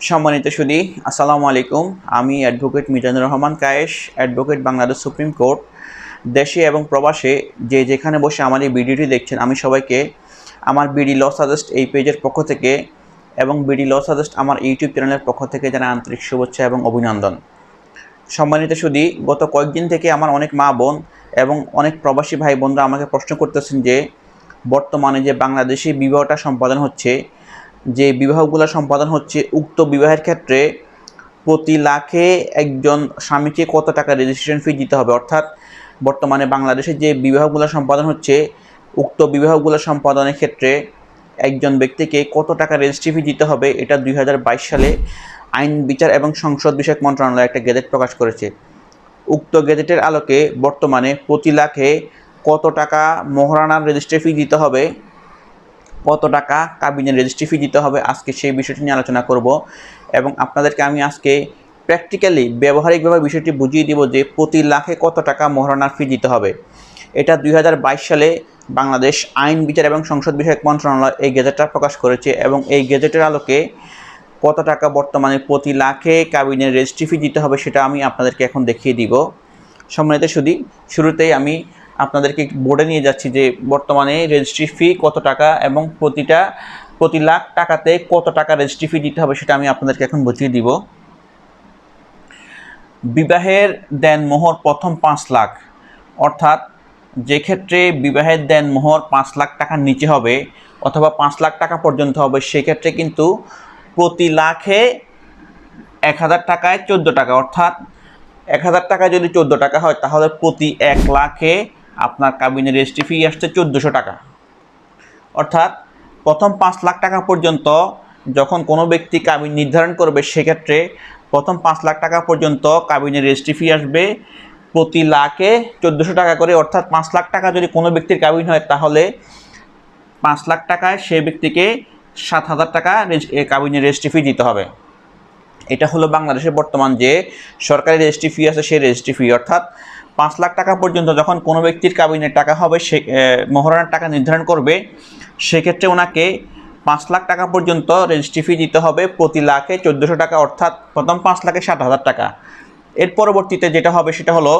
সম্মানিত সুদী, আসসালামু আলাইকুম। আমি advocate Mizanur Rahman Kayesh, advocate Bangladesh supreme court. দেশে এবং প্রবাসে যে যেখানে বসে আমার এই ভিডিওটি দেখছেন, আমি সবাইকে আমার বিডি ল সাজেস্ট এই পেজের পক্ষ থেকে এবং বিডি ল সাজেস্ট আমার ইউটিউব চ্যানেলের পক্ষ থেকে জানাই আন্তরিক শুভেচ্ছা এবং অভিনন্দন। সম্মানিত সুদী, গত কয়েকদিন থেকে আমার অনেক মা বোন এবং অনেক প্রবাসী ভাই বোনরা আমাকে প্রশ্ন করতেছেন যে, বর্তমানে যে বাংলাদেশি বিবাহটা সম্পাদন হচ্ছে যে বিবাহগুলো সম্পাদন হচ্ছে, উক্ত বিবাহের ক্ষেত্রে প্রতি লাখে একজন স্বামীকে কত টাকা রেজিস্ট্রেশন ফি দিতে হবে? অর্থাৎ বর্তমানে বাংলাদেশে যে বিবাহগুলো সম্পাদন হচ্ছে, উক্ত বিবাহগুলো সম্পাদনের ক্ষেত্রে একজন ব্যক্তিকে কত টাকা রেজিস্ট্রি ফি দিতে হবে? এটা দুই হাজার বাইশ সালে আইন, বিচার এবং সংসদ বিষয়ক মন্ত্রণালয় একটা গেজেট প্রকাশ করেছে। উক্ত গেজেটের আলোকে বর্তমানে প্রতি লাখে কত টাকা মহারানার রেজিস্ট্রি ফি দিতে হবে? কত টাকা কাবিনের রেজিস্ট্রি ফি দিতে হবে, আজকে সেই বিষয়টি নিয়ে আলোচনা করব। এবং আপনাদেরকে আমি আজকে প্র্যাকটিক্যালি ব্যবহারিকভাবে বিষয়টি বুঝিয়ে দিব যে প্রতি লাখে কত টাকা মহারণার ফি দিতে হবে। এটা দুই হাজার বাইশ সালে বাংলাদেশ আইন, বিচার এবং সংসদ বিষয়ক মন্ত্রণালয় এই গেজেটটা প্রকাশ করেছে এবং এই গেজেটের আলোকে কত টাকা বর্তমানে প্রতি লাখে কাবিনের রেজিস্ট্রি ফি দিতে হবে সেটা আমি আপনাদেরকে এখন দেখিয়ে দিব। সম্মানিত শুধু শুরুতেই আমি আপনাদেরকে বোর্ডে নিয়ে যাচ্ছি যে বর্তমানে রেজিস্ট্রি ফি কত টাকা এবং প্রতিটা, প্রতি লাখ টাকাতে কত টাকা রেজিস্ট্রি ফি দিতে হবে সেটা আমি আপনাদেরকে এখন বুঝিয়ে দিব। বিবাহের দেন মোহর প্রথম পাঁচ লাখ। অর্থাৎ যে ক্ষেত্রে বিবাহের দেন মোহর পাঁচ লাখ টাকার নিচে হবে অথবা পাঁচ লাখ টাকা পর্যন্ত হবে সেক্ষেত্রে কিন্তু প্রতি লাখে এক হাজার টাকায় চোদ্দ টাকা। অর্থাৎ এক হাজার টাকা যদি চোদ্দ টাকা হয়, তাহলে প্রতি এক লাখে আপনার কাবিনের রেজিস্ট্রি ফি আসছে চোদ্দোশো টাকা। অর্থাৎ প্রথম পাঁচ লাখ টাকা পর্যন্ত যখন কোনো ব্যক্তি কাবিন নির্ধারণ করবে, সেক্ষেত্রে প্রথম পাঁচ লাখ টাকা পর্যন্ত কাবিনের রেজিস্ট্রি ফি আসবে প্রতি লাখে চোদ্দোশো টাকা করে। অর্থাৎ পাঁচ লাখ টাকা যদি কোনো ব্যক্তির কাবিন হয়, তাহলে পাঁচ লাখ টাকায় সে ব্যক্তিকে সাত হাজার টাকা কাবিনের রেজিস্ট্রি ফি দিতে হবে। এটা হলো বাংলাদেশের বর্তমান যে সরকারি রেজিস্ট্রি ফি আছে, সেই রেজিস্ট্রি ফি অর্থাৎ পাঁচ লাখ টাকা পর্যন্ত যখন কোনো ব্যক্তির কাবিনের টাকা হবে, সে মহারণার টাকা নির্ধারণ করবে, সেক্ষেত্রে ওনাকে পাঁচ লাখ টাকা পর্যন্ত রেজিস্ট্রি ফি দিতে হবে প্রতি লাখে চোদ্দোশো টাকা, অর্থাৎ প্রথম পাঁচ লাখে ষাট হাজার টাকা। এর পরবর্তীতে যেটা হবে সেটা হলো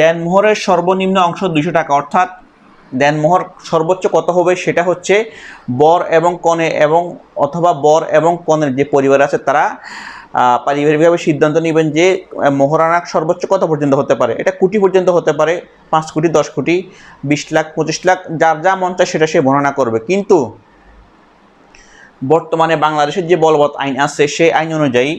দেনমোহরের সর্বনিম্ন অংশ দুশো টাকা, অর্থাৎ দেনমোহর সর্বোচ্চ কত হবে সেটা হচ্ছে বর এবং কনে এবং অথবা বর এবং কনের যে পরিবার আছে তারা পারিবারিকভাবে সিদ্ধান্ত নেবেন যে মোহরানা সর্বোচ্চ কত পর্যন্ত হতে পারে? এটা কোটি পর্যন্ত হতে পারে, পাঁচ কোটি, দশ কোটি, বিশ লাখ, পঁচিশ লাখ, যার যা মন চায় সেটা সে বর্ণনা করবে। কিন্তু বর্তমানে বাংলাদেশের যে বলবৎ আইন আছে, সেই আইন অনুযায়ী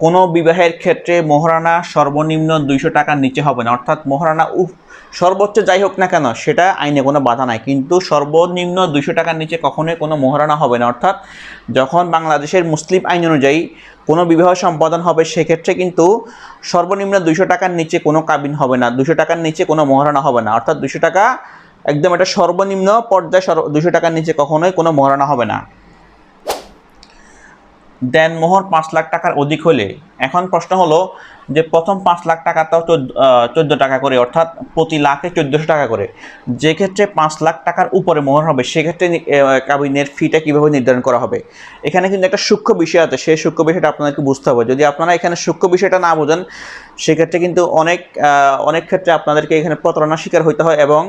কোনো বিবাহের ক্ষেত্রে মোহরানা সর্বনিম্ন দুইশো টাকার নিচে হবে না। অর্থাৎ মোহরানা, উফ, সর্বোচ্চ যাই হোক না কেন, সেটা আইনে কোনো বাধা নাই। কিন্তু সর্বনিম্ন দুইশো টাকার নিচে কখনোই কোনো মোহরানা হবে না। অর্থাৎ যখন বাংলাদেশের মুসলিম আইন অনুযায়ী কোনো বিবাহ সম্পাদন হবে, সেক্ষেত্রে কিন্তু সর্বনিম্ন দুইশো টাকার নিচে কোনো কাবিন হবে না। দুশো টাকার নিচে কোনো মোহরানা হবে না। অর্থাৎ দুশো টাকা একদম এটা সর্বনিম্ন পর্যায়ে দুশো টাকার নিচে কখনোই কোনো মোহরানা হবে না। দেন মোহর পাঁচ লাখ টাকার অধিক হলে এখন প্রশ্ন হলো যে প্রথম পাঁচ লাখ টাকাটাও চোদ্দ টাকা করে, অর্থাৎ প্রতি লাখে চোদ্দোশো টাকা করে। যে ক্ষেত্রে পাঁচ লাখ টাকার উপরে মোহর হবে সেক্ষেত্রে কাবিনের ফিটা কীভাবে নির্ধারণ করা হবে? এখানে কিন্তু একটা সূক্ষ্ম বিষয় আছে, সেই সূক্ষ্ম বিষয়টা আপনাদেরকে বুঝতে হবে। যদি আপনারা এখানে সূক্ষ্ম বিষয়টা না বোঝেন, সেক্ষেত্রে কিন্তু অনেক অনেক ক্ষেত্রে আপনাদেরকে এখানে প্রতারণার শিকার হইতে হয় এবং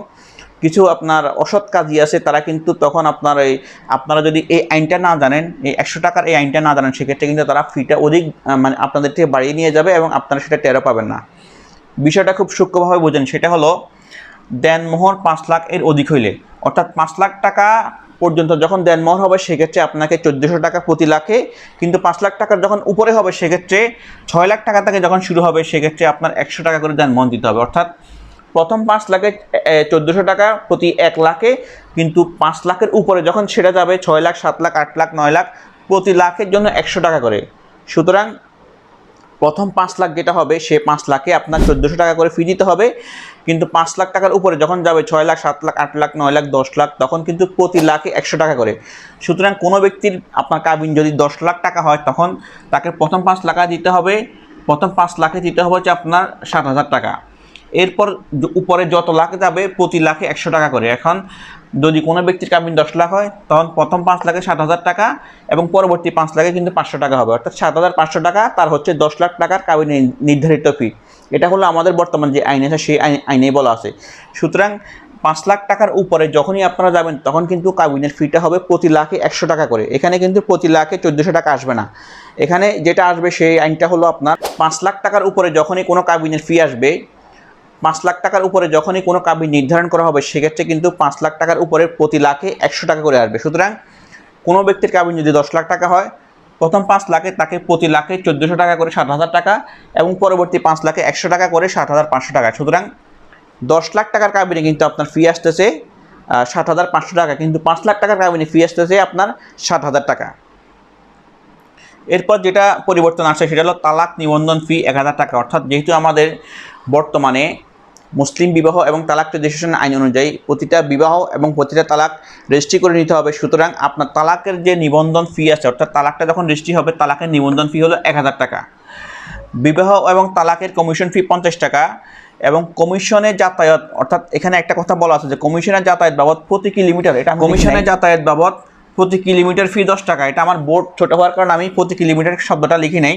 কিছু আপনার অসৎ কাজই আছে, তারা কিন্তু তখন আপনার এই, আপনারা যদি এই আইনটা না জানেন, এই একশো টাকার এই আইনটা না জানেন, সেক্ষেত্রে কিন্তু তারা ফিটা অধিক মানে আপনাদের থেকে বাড়িয়ে নিয়ে যাবে এবং আপনারা সেটা টেরো পাবেন না। বিষয়টা খুব সূক্ষ্মভাবে বোঝেন, সেটা হলো দেনমোহর পাঁচ লাখ এর অধিক হইলে। অর্থাৎ পাঁচ লাখ টাকা পর্যন্ত যখন দেনমোহর হবে, সেক্ষেত্রে আপনাকে চোদ্দোশো টাকা প্রতি লাখে, কিন্তু পাঁচ লাখ টাকার যখন উপরে হবে, সেক্ষেত্রে ছয় লাখ টাকা থেকে যখন শুরু হবে, সেক্ষেত্রে আপনার একশো টাকা করে দেনমোহর দিতে হবে। অর্থাৎ প্রথম পাঁচ লাখে চোদ্দোশো টাকা প্রতি এক লাখে, কিন্তু পাঁচ লাখের উপরে যখন সেটা যাবে, ছয় লাখ, সাত লাখ, আট লাখ, নয় লাখ, প্রতি লাখের জন্য একশো টাকা করে। সুতরাং প্রথম পাঁচ লাখ যেটা হবে, সে পাঁচ লাখে আপনার চোদ্দোশো টাকা করে ফি দিতে হবে। কিন্তু পাঁচ লাখ টাকার উপরে যখন যাবে, ছয় লাখ, সাত লাখ, আট লাখ, নয় লাখ, দশ লাখ, তখন কিন্তু প্রতি লাখে একশো টাকা করে। সুতরাং কোনো ব্যক্তির, আপনার কাবিন যদি দশ লাখ টাকা হয়, তখন তাকে প্রথম পাঁচ লাখ দিতে হবে। প্রথম পাঁচ লাখে দিতে হবে হচ্ছে আপনার সাত হাজার টাকা। এরপর উপরে যত লাখ যাবে, প্রতি লাখে একশো টাকা করে। এখন যদি কোনো ব্যক্তির কাবিন দশ লাখ হয়, তখন প্রথম পাঁচ লাখে সাত হাজার টাকা এবং পরবর্তী পাঁচ লাখে কিন্তু পাঁচশো টাকা হবে। অর্থাৎ সাত হাজার পাঁচশো টাকা, তার হচ্ছে দশ লাখ টাকার কাবিন নির্ধারিত ফি এটা হলো আমাদের বর্তমান যে আইন আছে, সেই আইন আইনেই বলা আছে। সুতরাং পাঁচ লাখ টাকার উপরে যখনই আপনারা যাবেন, তখন কিন্তু কাবিনের ফিটা হবে প্রতি লাখে একশো টাকা করে। এখানে কিন্তু প্রতি লাখে চোদ্দোশো টাকা আসবে না। এখানে যেটা আসবে, সেই আইনটা হলো আপনার পাঁচ লাখ টাকার উপরে যখনই কোনো কাবিনের ফি আসবে পাঁচ লাখ টাকার উপরে যখনই কোনো কাবিন নির্ধারণ করা হবে, সেক্ষেত্রে কিন্তু পাঁচ লাখ টাকার উপরে প্রতি লাখে একশো টাকা করে আসবে। সুতরাং কোনো ব্যক্তির কাবিন যদি দশ লাখ টাকা হয়, প্রথম পাঁচ লাখে তাকে প্রতি লাখে চোদ্দোশো টাকা করে সাত হাজার টাকা এবং পরবর্তী পাঁচ লাখে একশো টাকা করে সাত হাজার পাঁচশো টাকা। সুতরাং দশ লাখ টাকার কাবিনে কিন্তু আপনার ফি আসতেছে সাত হাজার পাঁচশো টাকা। কিন্তু পাঁচ লাখ টাকার কাবিনে ফি আসতেছে আপনার সাত হাজার টাকা। এরপর যেটা পরিবর্তন আসে সেটা হলো তালাক নিবন্ধন ফি এক হাজার টাকা। অর্থাৎ যেহেতু আমাদের বর্তমানে মুসলিম বিবাহ এবং তালাক রেজিস্ট্রেশন আইন অনুযায়ী প্রতিটা বিবাহ এবং প্রতিটা তালাক রেজিস্ট্রি করে নিতে হবে। সুতরাং আপনার তালাকের যে নিবন্ধন ফি আছে অর্থাৎ তালাকটা যখন রেজিস্ট্রি হবে তালাকের নিবন্ধন ফি হলো এক হাজার টাকা। বিবাহ এবং তালাকের কমিশন ফি পঞ্চাশ টাকা এবং কমিশনের যাতায়াত অর্থাৎ এখানে একটা কথা বলা আছে যে কমিশনের যাতায়াত বাবদ প্রতি কিলোমিটার এটা কমিশনের যাতায়াত বাবদ প্রতি কিলোমিটার ফি দশ টাকা এটা আমার বোর্ড ছোটো হওয়ার কারণে আমি প্রতি কিলোমিটার শব্দটা লিখি নাই।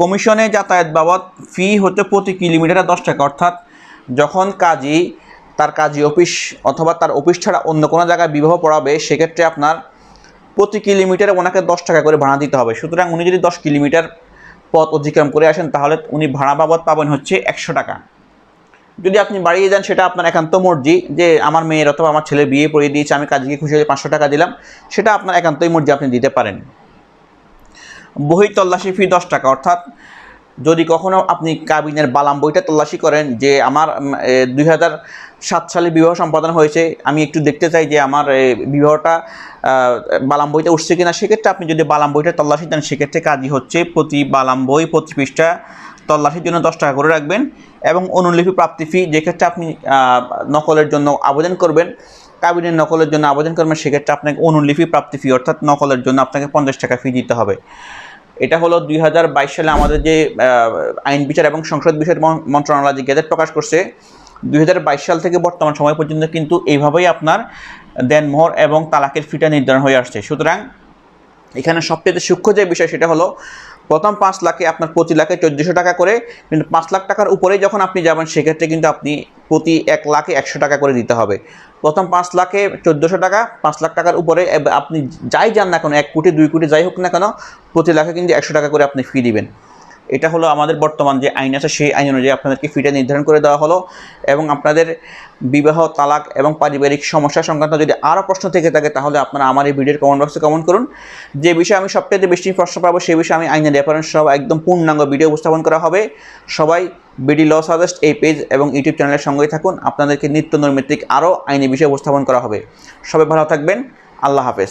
কমিশনে যাতায়াত বাবদ ফি হতে প্রতি কিলোমিটারে দশ টাকা অর্থাৎ যখন কাজী তার কাজী অফিস অথবা তার অফিস ছাড়া অন্য কোনো জায়গায় বিবাহ পড়াবে, সেক্ষেত্রে আপনার প্রতি কিলোমিটারে ওনাকে দশ টাকা করে ভাড়া দিতে হবে। সুতরাং উনি যদি দশ কিলোমিটার পথ অতিক্রম করে আসেন, তাহলে উনি ভাড়া বাবদ পাবেন হচ্ছে একশো টাকা। যদি আপনি বাড়িয়ে যান, সেটা আপনার একান্ত মর্জি যে আমার মেয়ের অথবা আমার ছেলে বিয়ে পড়িয়ে দিয়েছে, আমি কাজীকে খুশি হয়ে পাঁচশো টাকা দিলাম, সেটা আপনার একান্তই মর্জি আপনি দিতে পারেন। বই তল্লাশি ফি দশ টাকা, অর্থাৎ যদি কখনো আপনি কাবিনের বালাম বইটা তল্লাশি করেন যে আমার দুই সাত সালে বিবাহ সম্পাদন হয়েছে, আমি একটু দেখতে চাই যে আমার বিবাহটা বালাম বইতে উঠছে কিনা, সেক্ষেত্রে আপনি যদি বালাম বইটা তল্লাশি দেন, সেক্ষেত্রে কাজই হচ্ছে প্রতি বালাম বই প্রতি পৃষ্ঠা তল্লাশির জন্য দশ টাকা করে রাখবেন এবং অনুলিপি প্রাপ্তি ফি যেক্ষেত্রে আপনি নকলের জন্য আবেদন করবেন, কাবিনের নকলের জন্য আবেদন করবেন, সেক্ষেত্রে আপনাকে অনুলিপি প্রাপ্তি ফি অর্থাৎ নকলের জন্য আপনাকে পঞ্চাশ টাকা ফি দিতে হবে। এটা হলো দুই হাজার বাইশ সালে আমাদের যে আইন বিচার এবং সংসদ বিষয় মন্ত্রণালয় যে গেজেট প্রকাশ করছে, দুই হাজার বাইশ সাল থেকে বর্তমান সময় পর্যন্ত কিন্তু এইভাবেই আপনার দেনমোহর এবং তালাকের ফিটা নির্ধারণ হয়ে আসছে। সুতরাং এখানে সবচেয়ে সূক্ষ্ম যে বিষয় সেটা হলো, প্রথম পাঁচ লাখে আপনার প্রতি লাখে চোদ্দোশো টাকা করে, কিন্তু পাঁচ লাখ টাকার উপরেই যখন আপনি যাবেন, সেক্ষেত্রে কিন্তু আপনি প্রতি এক লাখে একশো টাকা করে দিতে হবে। প্রথম পাঁচ লাখে চোদ্দোশো টাকা, পাঁচ লাখ টাকার উপরে আপনি যাই যান না কেন, এক কোটি, দুই কোটি যাই হোক না কেন, প্রতি লাখে কিন্তু একশো টাকা করে আপনি ফি দিবেন। এটা হলো আমাদের বর্তমান যে আইন আছে, সেই আইন অনুযায়ী আপনাদেরকে ফিটা নির্ধারণ করে দেওয়া হলো এবং আপনাদের বিবাহ, তালাক এবং পারিবারিক সমস্যা সংক্রান্ত যদি আরও প্রশ্ন থেকে থাকে, তাহলে আপনারা আমার এই ভিডিওর কমেন্ট বক্সে কমেন্ট করুন। যে বিষয়ে আমি সবচেয়ে বেশি প্রশ্ন পাবো সেই বিষয়ে আমি আইনের রেফারেন্স সহ একদম পূর্ণাঙ্গ ভিডিও উপস্থাপন করা হবে। সবাই বিডি ল সাজেস্ট এই পেজ এবং ইউটিউব চ্যানেলের সঙ্গেই থাকুন। আপনাদেরকে নিত্য নৈমিত্তিক আরও আইনি বিষয় উপস্থাপন করা হবে। সবাই ভালো থাকবেন। আল্লাহ হাফেজ।